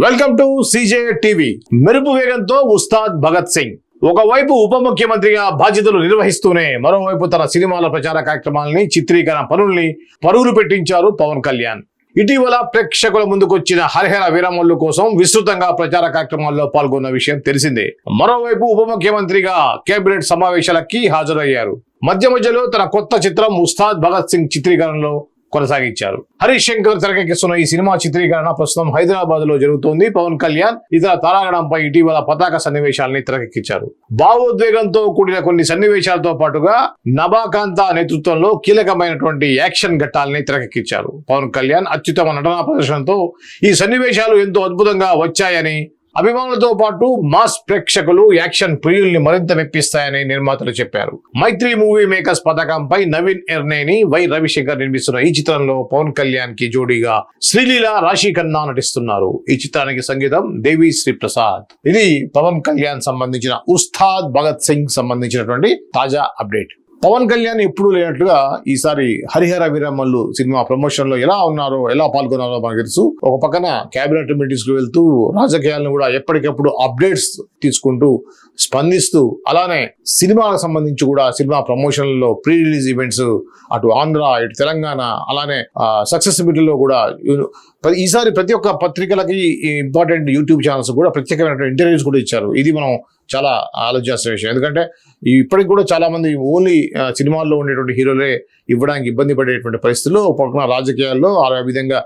Welcome to CJ TV. మెరుపు వేగంతో ఉస్తాద్ భగత్ సింగ్. ఒకవైపు ఉప ముఖ్యమంత్రిగా బాధ్యతలు నిర్వహిస్తూనే మరోవైపు తన సినిమాల ప్రచార కార్యక్రమాలని చిత్రీకరణ పనుల్ని పరుగులు పెట్టించారు పవన్ కళ్యాణ్. ఇటీవల ప్రేక్షకుల ముందుకొచ్చిన హరిహర వీరమల్లు కోసం విస్తృతంగా ప్రచార కార్యక్రమాల్లో పాల్గొన్న విషయం తెలిసిందే. మరోవైపు ఉప ముఖ్యమంత్రిగా కేబినెట్ సమావేశాలకి హాజరయ్యారు. మధ్య మధ్యలో తన కొత్త చిత్రం ఉస్తాద్ భగత్ సింగ్ చిత్రీకరణలో కొనసాగించారు. హరీష్ శంకర్ తెరకెక్కిస్తున్న ఈ సినిమా చిత్రీకరణ ప్రస్తుతం హైదరాబాద్లో జరుగుతోంది. పవన్ కళ్యాణ్ ఇతర తారాగణంపై ఇటీవల పతాక సన్నివేశాలని తెరకెక్కించారు. భావోద్వేగంతో కూడిన కొన్ని సన్నివేశాలతో పాటుగా నభాకాంత నేతృత్వంలో కీలకమైనటువంటి యాక్షన్ ఘట్టాలని తెరకెక్కించారు. పవన్ కళ్యాణ్ అత్యుత్తమ నటనా ప్రదర్శనతో ఈ సన్నివేశాలు ఎంతో అద్భుతంగా వచ్చాయని అభిమానులతో పాటు మాస్ ప్రేక్షకులు యాక్షన్ ప్రియుల్ని మరింత మెప్పిస్తాయని నిర్మాతలు చెప్పారు. మైత్రి మూవీ మేకర్స్ పథకంపై నవీన్ ఎర్నేని వై రవిశంకర్ నిర్మిస్తున్న ఈ చిత్రంలో పవన్ కళ్యాణ్కి జోడీగా శ్రీలీల రాశి ఖన్నా నటిస్తున్నారు. ఈ చిత్రానికి సంగీతం దేవి శ్రీ ప్రసాద్ ఇది పవన్ కళ్యాణ్ సంబంధించిన ఉస్తాద్ భగత్ సింగ్ సంబంధించినటువంటి తాజా అప్డేట్. పవన్ కళ్యాణ్ ఎప్పుడు లేనట్లుగా ఈసారి హరిహర వీరమ్మల్లు సినిమా ప్రమోషన్లో ఎలా ఉన్నారో ఎలా పాల్గొన్నారో మనకు తెలుసు. ఒక పక్కన కేబినెట్ మీటింగ్స్కు వెళ్తూ రాజకీయాలను కూడా ఎప్పటికప్పుడు అప్డేట్స్ తీసుకుంటూ స్పందిస్తూ అలానే సినిమాలకు సంబంధించి కూడా సినిమా ప్రమోషన్లలో ప్రీ రిలీజ్ ఈవెంట్స్ అటు ఆంధ్ర ఇటు తెలంగాణ అలానే సక్సెస్లో కూడా ఈసారి ప్రతి ఒక్క పత్రికలకి ఇంపార్టెంట్ యూట్యూబ్ ఛానల్స్ కూడా ప్రత్యేకమైన ఇంటర్వ్యూస్ కూడా ఇచ్చారు. ఇది మనం చాలా ఆలోచించాల్సిన విషయం. ఎందుకంటే ఇప్పటికి కూడా చాలామంది ఓన్లీ సినిమాల్లో ఉండేటువంటి హీరోలే ఇవ్వడానికి ఇబ్బంది పడేటువంటి పరిస్థితుల్లో పక్కన రాజకీయాల్లో ఆ విధంగా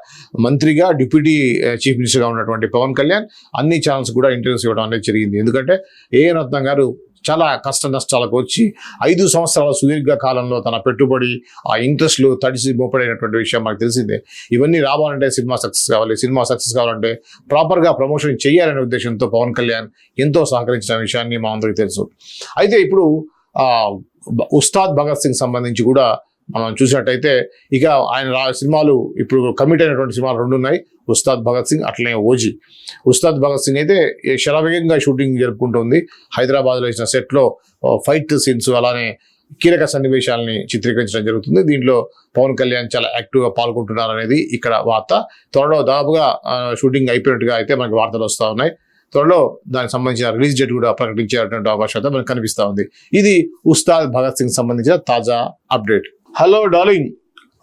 మంత్రిగా డిప్యూటీ చీఫ్ మినిస్టర్గా ఉన్నటువంటి పవన్ కళ్యాణ్ అన్ని ఛానల్స్ కూడా ఇంటర్వ్యూస్ ఇవ్వడం అనేది జరిగింది. ఎందుకంటే ఏ రత్నం గారు చాలా కష్ట నష్టాలకు వచ్చి ఐదు సంవత్సరాల సుదీర్ఘ కాలంలో తన పెట్టుబడి ఆ ఇంట్రెస్ట్లు తడిసి మోపడైనటువంటి విషయం మనకు తెలిసిందే. ఇవన్నీ రావాలంటే సినిమా సక్సెస్ కావాలి సినిమా సక్సెస్ కావాలంటే ప్రాపర్గా ప్రమోషన్ చేయాలనే ఉద్దేశంతో పవన్ కళ్యాణ్ ఎంతో సహకరించిన విషయాన్ని మా అందరికీ తెలుసు. అయితే ఇప్పుడు ఉస్తాద్ భగత్ సింగ్ సంబంధించి కూడా మనం చూసినట్టయితే ఇక ఆయన సినిమాలు ఇప్పుడు కమిట్ అయినటువంటి సినిమాలు రెండు ఉన్నాయి ఉస్తాద్ భగత్ సింగ్ అట్లనే ఓజీ ఉస్తాద్ భగత్ సింగ్ అయితే శరవేగంగా షూటింగ్ జరుపుకుంటుంది. హైదరాబాద్లో ఇచ్చిన సెట్లో ఫైట్ సీన్స్ అలానే కీలక సన్నివేశాలని చిత్రీకరించడం జరుగుతుంది. దీంట్లో పవన్ కళ్యాణ్ చాలా యాక్టివ్గా పాల్గొంటున్నారు అనేది ఇక్కడ వార్త. త్వరలో దాదాపుగా షూటింగ్ అయిపోయినట్టుగా అయితే మనకి వార్తలు వస్తూ ఉన్నాయి. త్వరలో దానికి సంబంధించిన రిలీజ్ డేట్ కూడా ప్రకటించేటువంటి అవకాశం అయితే మనకు కనిపిస్తూ ఉంది. ఇది ఉస్తాద్ భగత్ సింగ్ సంబంధించిన తాజా అప్డేట్ హలో డార్లింగ్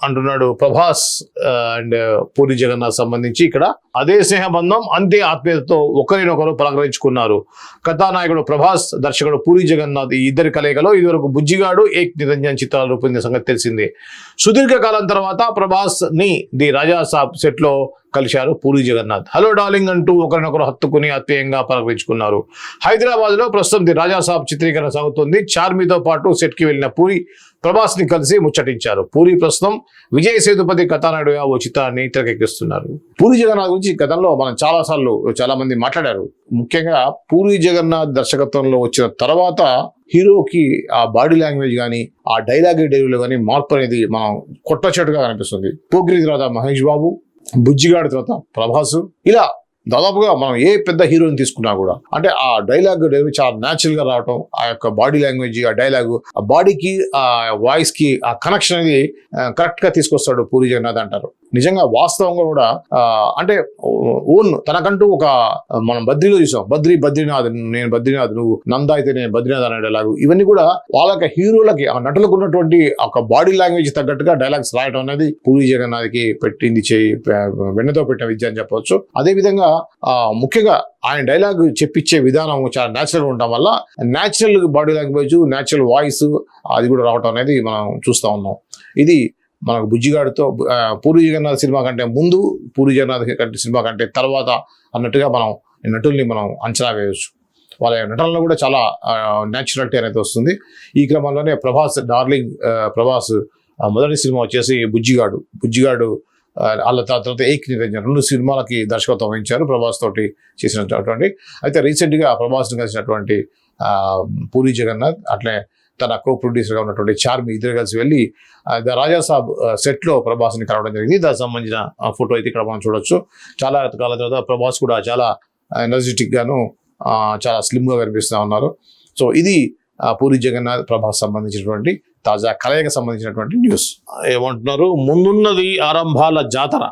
అంటున్నాడు ప్రభాస్ అండ్ పూరి జగన్నాథ్ సంబంధించి ఇక్కడ. అదే స్నేహబంధం అంతే ఆత్మీయతతో ఒకరినొకరు పలకరించుకున్నారు. కథానాయకుడు ప్రభాస్ దర్శకుడు పూరి జగన్నాథ్ ఈ ఇద్దరి కలయికలో ఇదివరకు బుజ్జిగాడు ఏక్ నిరంజన్ చిత్రాలు రూపొందిన సంగతి తెలిసిందే. సుదీర్ఘ కాలం తర్వాత ప్రభాస్ని ది రాజా సాబ్ సెట్లో కలిశారు పూరి జగన్నాథ్. హలో డార్లింగ్ అంటూ ఒకరినొకరు హత్తుకుని ఆత్మీయంగా పలకరించుకున్నారు. హైదరాబాద్లో ప్రస్తుతం ది రాజాసాబ్ చిత్రీకరణ సాగుతుంది. చార్మితో పాటు సెట్కి వెళ్ళిన పూరి ప్రభాస్ని కలిసి ముచ్చటించారు. పూరి ప్రస్తుతం విజయ్ సేతుపతి కథానాయుడుగా ఓ చిత్రాన్ని తెరకెక్కిస్తున్నారు. పూరి జగన్నాథ్ గురించి గతంలో మనం చాలా సార్లు చాలా మంది మాట్లాడారు. ముఖ్యంగా పూరి జగన్నాథ్ దర్శకత్వంలో వచ్చిన తర్వాత హీరోకి ఆ బాడీ లాంగ్వేజ్ కానీ ఆ డైలాగ్ డైరీలో కానీ మార్పు అనేది మనం కొట్టచేటుగా కనిపిస్తుంది. పోగిరి తర్వాత మహేష్ బాబు బుజ్జిగాడి తర్వాత ప్రభాస్. ఇలా దాదాపుగా మనం ఏ పెద్ద హీరోని తీసుకున్నా కూడా అంటే ఆ డైలాగ్ చాలా న్యాచురల్గా రావటం ఆ యొక్క బాడీ లాంగ్వేజ్ ఆ డైలాగ్ ఆ బాడీకి ఆ వాయిస్కి ఆ కనెక్షన్ అనేది కరెక్ట్గా తీసుకొస్తాడు పూరి జగన్నాథ్ అంటారు. నిజంగా వాస్తవంగా కూడా అంటే ఓన్ తనకంటూ ఒక మనం బద్రీలో చూసాం. బద్రీ బద్రీనాథ్ నేను బద్రీనాథ్ నువ్వు నంద అయితే నేను బద్రీనాథ్ అనే డైలాగ్ ఇవన్నీ కూడా వాళ్ళ యొక్క హీరోలకి ఆ నటులకు ఉన్నటువంటి ఒక బాడీ లాంగ్వేజ్ తగ్గట్టుగా డైలాగ్స్ రాయడం అనేది పూరి జగన్నాథ్కి పెట్టింది చేయి వెన్నతో పెట్టిన విద్య అని చెప్పవచ్చు. అదే విధంగా ముఖ్యంగా ఆయన డైలాగ్ చెప్పించే విధానం చాలా న్యాచురల్ ఉండటం వల్ల natural body language natural voice అది కూడా రావటం అనేది మనం చూస్తూ ఉన్నాం. ఇది మనకు బుజ్జిగాడితో పూరి జగన్నాథ్ సినిమా కంటే ముందు పూరి జగన్నాథ్ కంటే సినిమా కంటే తర్వాత అన్నట్టుగా మనం నటుల్ని మనం అంచనా వేయవచ్చు వాళ్ళ నటనలో కూడా చాలా న్యాచురాలిటీ అనేది వస్తుంది. ఈ క్రమంలోనే ప్రభాస్ డార్లింగ్ ప్రభాస్ మొదటి సినిమా వచ్చేసి బుజ్జిగాడు. బుజ్జిగాడు వాళ్ళ తర్వాత ఏక్ నిరంజన్ రెండు సినిమాలకి దర్శకత్వం వహించారు ప్రభాస్ తోటి చేసినటువంటి. అయితే రీసెంట్గా ప్రభాస్ని కలిసినటువంటి పూరి జగన్నాథ్ అట్లే తన కో ప్రొడ్యూసర్గా ఉన్నటువంటి చార్మి ఇద్దరు కలిసి వెళ్ళి ద రాజాసాబ్ సెట్లో ప్రభాస్ని కలవడం జరిగింది. దానికి సంబంధించిన ఫోటో అయితే ఇక్కడ మనం చూడొచ్చు. చాలా కాలం తర్వాత ప్రభాస్ కూడా చాలా ఎనర్జెటిక్గాను చాలా స్లిమ్గా కనిపిస్తూ ఉన్నారు. సో ఇది పూరి జగన్నాథ్ ప్రభాస్ సంబంధించినటువంటి తాజా కలయిక సంబంధించినటువంటి న్యూస్ ఏమంటున్నారు? ముందున్నది ఆరంభాల జాతర.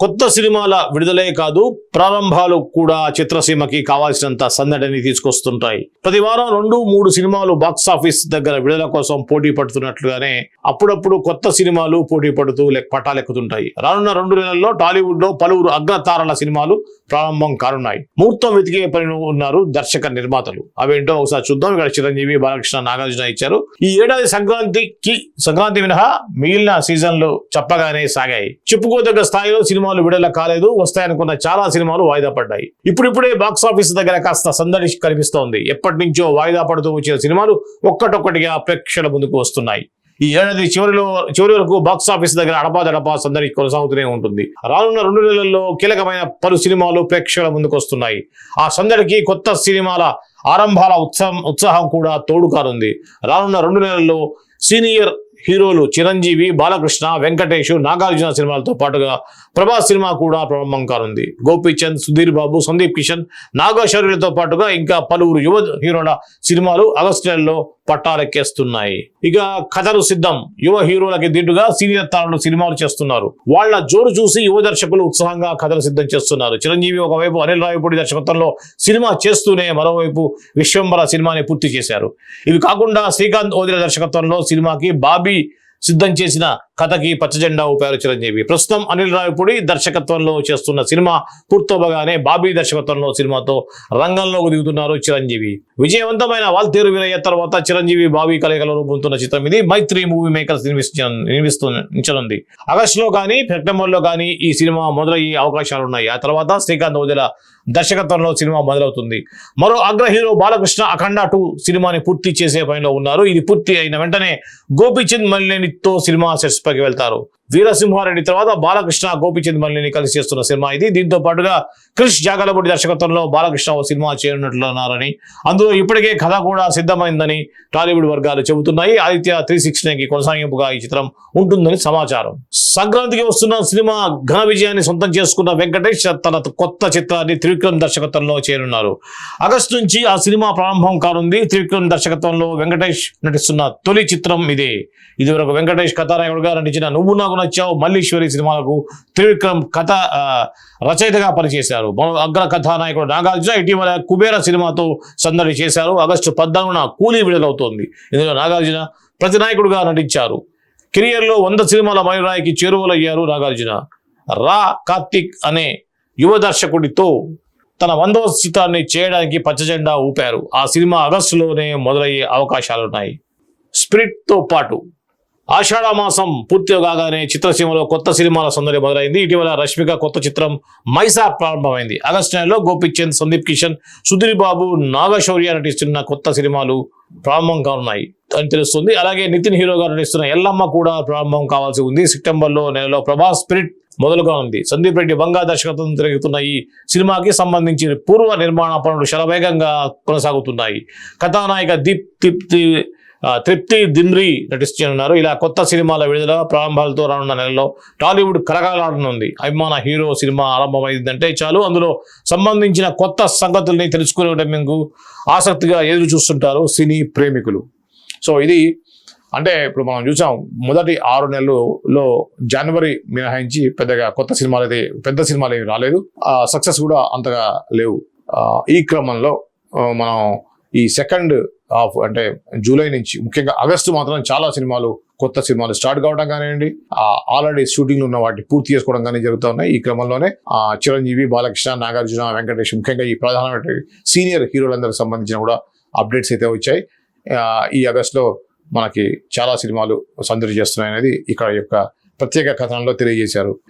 కొత్త సినిమాల విడుదలే కాదు ప్రారంభాలు కూడా చిత్రసీమకి కావాల్సినంత సందడిని తీసుకొస్తుంటాయి. ప్రతి వారం రెండు మూడు సినిమాలు బాక్స్ ఆఫీస్ దగ్గర విడుదల కోసం పోటీ పడుతున్నట్లుగానే అప్పుడప్పుడు కొత్త సినిమాలు పోటీ పడుతూ లెక్ పట్టాలెక్కుతుంటాయి రానున్న రెండు నెలల్లో టాలీవుడ్లో పలువురు అగ్రతారల సినిమాలు ప్రారంభం కానున్నాయి. ముహూర్తం వెతికే పని ఉన్నారు దర్శక నిర్మాతలు. అవేంటో ఒకసారి చూద్దాం. ఇక్కడ చిరంజీవి బాలకృష్ణ నాగార్జున ఇచ్చారు. ఈ ఏడాది సంక్రాంతికి సంక్రాంతి మినహా మిగిలిన సీజన్లు చెప్పగానే సాగాయి. చెప్పుకోదగ్గ స్థాయిలో సినిమాలు విడుదల కాలేదు. వస్తాయనుకున్న చాలా సినిమాలు వాయిదా పడ్డాయి. ఇప్పుడిప్పుడే బాక్స్ ఆఫీస్ దగ్గర కాస్త సందడి కనిపిస్తోంది. ఎప్పటి నుంచో వాయిదా పడుతూ వచ్చిన సినిమాలు ఒక్కటొక్కటిగా ప్రేక్షకుల ముందుకు వస్తున్నాయి. ఈ ఏడాది చివరిలో చివరి వరకు బాక్స్ ఆఫీస్ దగ్గర అడపాదడపా సందడి కొనసాగుతూనే ఉంటుంది. రానున్న రెండు నెలల్లో కీలకమైన పలు సినిమాలు ప్రేక్షకుల ముందుకు వస్తున్నాయి. ఆ సందడికి కొత్త సినిమాల ఆరంభాల ఉత్సాహం ఉత్సాహం కూడా తోడు కానుంది రానున్న రెండు నెలల్లో సీనియర్ హీరోలు చిరంజీవి బాలకృష్ణ వెంకటేష్ నాగార్జున సినిమాలతో పాటుగా ప్రభాస్ సినిమా కూడా ప్రారంభం కానుంది గోపీచంద్ సుధీర్ బాబు సందీప్ కిషన్ నాగశౌర్యులతో పాటుగా ఇంకా పలువురు యువ హీరోల సినిమాలు ఆగస్టు నెలలో పట్టాలెక్కేస్తున్నాయి. ఇక కథలు సిద్ధం. యువ హీరోలకి దీటుగా సీనియర్ తారలు సినిమాలు చేస్తున్నారు. వాళ్ళ జోరు చూసి యువ దర్శకులు ఉత్సాహంగా కథలు సిద్ధం చేస్తున్నారు. చిరంజీవి ఒకవైపు అనిల్ రాయపూడి దర్శకత్వంలో సినిమా చేస్తూనే మరోవైపు విశ్వంబర సినిమాని పూర్తి చేశారు. ఇవి కాకుండా శ్రీకాంత్ ఓదిల దర్శకత్వంలో సినిమాకి బాబీ సిద్ధం చేసిన కథకి పచ్చజెండా ఊపారు చిరంజీవి. ప్రస్తుతం అనిల్ రావిపూడి దర్శకత్వంలో చేస్తున్న సినిమా పూర్తవగానే బాబీ దర్శకత్వంలో సినిమాతో రంగంలోకి దిగుతున్నారు చిరంజీవి. విజయవంతమైన వాల్తేరు వీరయ్య తర్వాత చిరంజీవి బాబీ కలయికలో రూపొందుతున్న చిత్రం ఇది. మైత్రి మూవీ మేకర్స్ నిర్మిస్తు నిర్మిస్తుంది ఆగస్టులో కానీ సెప్టెంబర్లో కానీ ఈ సినిమా మొదలయ్యే అవకాశాలు ఉన్నాయి ఆ తర్వాత శ్రీకాంత్ ఓదెల దర్శకత్వంలో సినిమా మొదలవుతుంది. మరో అగ్ర హీరో బాలకృష్ణ అఖండ టూ సినిమాని పూర్తి చేసే పనిలో ఉన్నారు. ఇది పూర్తి అయిన వెంటనే గోపిచంద్ మల్లేనితో సినిమా సెట్స్ పైకి వెళ్తారు. వీరసింహారెడ్డి తర్వాత బాలకృష్ణ గోపిచంద్ మల్లిని కలిసి చేస్తున్న సినిమా ఇది. దీంతో పాటుగా క్రిష్ జాగలపూడి దర్శకత్వంలో బాలకృష్ణ ఓ సినిమా చేయనున్నట్లున్నారని అందులో ఇప్పటికే కథ కూడా సిద్ధమైందని టాలీవుడ్ వర్గాలు చెబుతున్నాయి. ఆదిత్య త్రీ సిక్స్టీకి కొనసాగింపుగా ఈ చిత్రం ఉంటుందని సమాచారం. సంక్రాంతికి వస్తున్న సినిమా ఘన విజయాన్ని సొంతం చేసుకున్న వెంకటేష్ తన కొత్త చిత్రాన్ని త్రివిక్రమ్ దర్శకత్వంలో చేరున్నారు ఆగస్టు నుంచి ఆ సినిమా ప్రారంభం కానుంది. త్రివిక్రమ్ దర్శకత్వంలో వెంకటేష్ నటిస్తున్న తొలి చిత్రం ఇదే. ఇదివరకు వెంకటేష్ కథానాయకుడిగా నటించిన నువ్వు నాకు నచ్చావు మల్లీశ్వరి సినిమాలకు త్రివిక్రమ్ కథ రచయితగా పనిచేశారు. అగ్ర కథానాయకుడు నాగార్జున ఇటీవల కుబేర సినిమాతో సందడి చేశారు. ఆగస్టు పద్నాలుగున కూలీ విడుదలవుతోంది. ఇందులో నాగార్జున ప్రతినాయకుడిగా నటించారు. కెరియర్లో వంద సినిమాల మైలురాయికి చేరువలయ్యారు నాగార్జున. రా కార్తిక్ అనే యువ దర్శకుడితో తన వందవ చిత్రాన్ని చేయడానికి పచ్చజెండా ఊపారు. ఆ సినిమా ఆగస్టులోనే మొదలయ్యే అవకాశాలున్నాయి. స్పిరిట్తో పాటు ఆషాఢ మాసం పూర్తి కాగానే చిత్రసీమలో కొత్త సినిమాల సందడి మొదలైంది. ఇటీవల రష్మిక కొత్త చిత్రం మైసా ప్రారంభమైంది. ఆగస్టు నెలలో గోపిచంద్ సందీప్ కిషన్ సుధీర్ బాబు నాగశౌర్య నటిస్తున్న కొత్త సినిమాలు ప్రారంభం కానున్నాయి అని తెలుస్తుంది. అలాగే నితిన్ హీరోగా నటిస్తున్న ఎల్లమ్మ కూడా ప్రారంభం కావాల్సి ఉంది. సెప్టెంబర్లో నెలలో ప్రభాస్ స్పిరిట్ మొదలుగా ఉంది. సందీప్ రెడ్డి బంగా దర్శకత్వం తిరుగుతున్న ఈ సినిమాకి సంబంధించిన పూర్వ నిర్మాణ పనులు శరవేగంగా కొనసాగుతున్నాయి. కథానాయిక దీప్ తృప్తి తృప్తి దిమ్రి నటిస్తున్నారు. ఇలా కొత్త సినిమాల విడుదల ప్రారంభాలతో రానున్న నెలలో టాలీవుడ్ కరకలాడనుంది అభిమాన హీరో సినిమా ఆరంభమైందంటే చాలు. అందులో సంబంధించిన కొత్త సంగతుల్ని తెలుసుకునేందుకు ఆసక్తిగా ఎదురు చూస్తుంటారు సినీ ప్రేమికులు. సో ఇది అంటే ఇప్పుడు మనం చూసాం మొదటి ఆరు నెలల్లో జనవరి మినహాయించి పెద్దగా కొత్త సినిమాలు అయితే పెద్ద సినిమాలు ఏమి రాలేదు సక్సెస్ కూడా అంతగా లేవు. ఈ క్రమంలో మనం ఈ సెకండ్ హాఫ్ అంటే జూలై నుంచి ముఖ్యంగా ఆగస్టు మాత్రం చాలా సినిమాలు కొత్త సినిమాలు స్టార్ట్ కావడం కానివ్వండి ఆల్రెడీ షూటింగ్ ఉన్న వాటిని పూర్తి చేసుకోవడం కానీ జరుగుతూ ఉన్నాయి. ఈ క్రమంలోనే ఆ, చిరంజీవి బాలకృష్ణ నాగార్జున వెంకటేష్ ముఖ్యంగా ఈ ప్రధానమైన సీనియర్ హీరోలందరికి సంబంధించిన కూడా అప్డేట్స్ అయితే వచ్చాయి. ఈ ఆగస్టులో మనకి చాలా సినిమాలు సందడి చేస్తున్నాయి అనేది ఇక్కడ యొక్క ప్రత్యేక కథనంలో తెలియజేశారు.